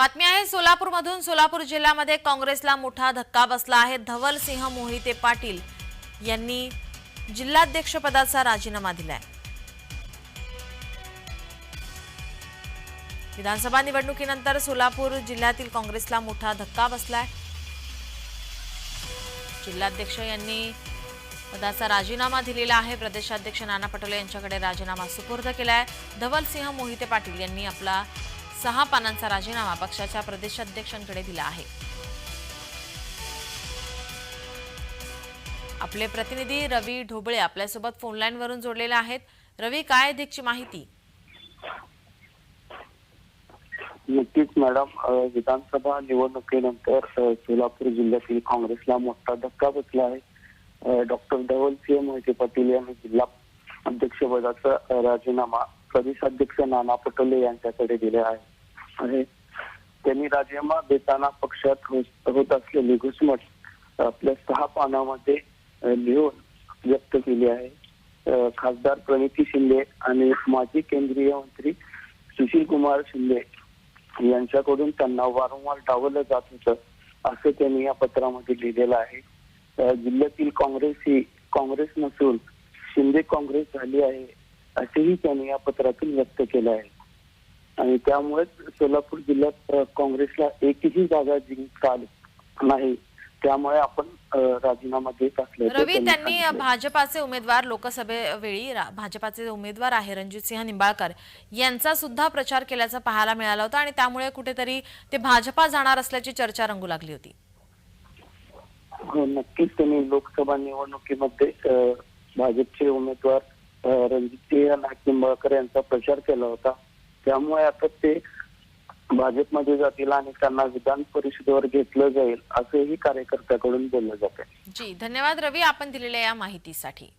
बातमी आहे सोलापूरमधून सोलापूर जिल्ह्यामध्ये काँग्रेसला मोठा धक्का बसला आहे. धवल सिंह मोहिते पाटील यांनी जिल्हाध्यक्षपदाचा राजीनामा दिलाय. विधानसभा निवडणुकीनंतर सोलापूर जिल्ह्यातील काँग्रेसला मोठा धक्का बसलाय. जिल्हाध्यक्ष यांनी पदाचा राजीनामा दिलेला आहे. प्रदेशाध्यक्ष नाना पटोले यांच्याकडे राजीनामा सुपूर्द केलाय. धवलसिंह मोहिते पाटील यांनी आपला सहा पानांचा राजीनामा पक्षाच्या प्रदेशाध्यक्षांकडे दिला आहे. आपले प्रतिनिधी रवी ढोबळे आपल्यासोबत फोनलाईन वरून जोडलेले आहेत. रवी काय अधिकची माहिती? नक्कीच मॅडम विधानसभा निवडणुकीनंतर सोलापूर जिल्ह्यातील काँग्रेसला मोठा धक्का बसला आहे. डॉक्टर धवलसिंह मोहिते पाटील यांनी जिल्हा अध्यक्षपदाचा राजीनामा प्रदेशाध्यक्ष नाना पटोले यांच्याकडे दिले आहे. आहे. त्यांनी राजीनामा देताना पक्षात होत होत असलेली घुसमट आपल्या सहा पानामध्ये लिहून व्यक्त केली आहे. खासदार प्रणिती शिंदे आणि माजी केंद्रीय मंत्री सुशील कुमार शिंदे यांच्याकडून त्यांना वारंवार डावलं जात होतं असं त्यांनी या पत्रामध्ये लिहिलेलं आहे. जिल्ह्यातील काँग्रेस ही काँग्रेस नसून शिंदे काँग्रेस झाली आहे असेही त्यांनी या पत्रातून व्यक्त केलं आहे. आणि त्यामुळेच सोलापूर जिल्ह्यात काँग्रेसला एकही जागा जिंकता आली नाही. त्यामुळे आपण राजीनामा देत असल्याचं रवी त्यांनी. भाजपाचे उमेदवार लोकसभेवेळी भाजपाचे उमेदवार आहे रणजितसिंह निंबाळकर. यांचा सुद्धा प्रचार केल्याचं पाहायला मिळालं होतं आणि त्यामुळे कुठेतरी ते भाजपा जाणार असल्याची चर्चा रंगू लागली होती. हो नक्कीच त्यांनी लोकसभा निवडणुकीमध्ये भाजपचे उमेदवार अ, रणजितसिंह नाईक निंबाळकर यांचा प्रचार केला होता. त्यामुळे आता ते भाजपमध्ये जातील आणि त्यांना विधान परिषदेवर घेतलं जाईल असंही कार्यकर्त्याकडून बोललं जात जी धन्यवाद रवी आपण दिलेल्या या माहितीसाठी.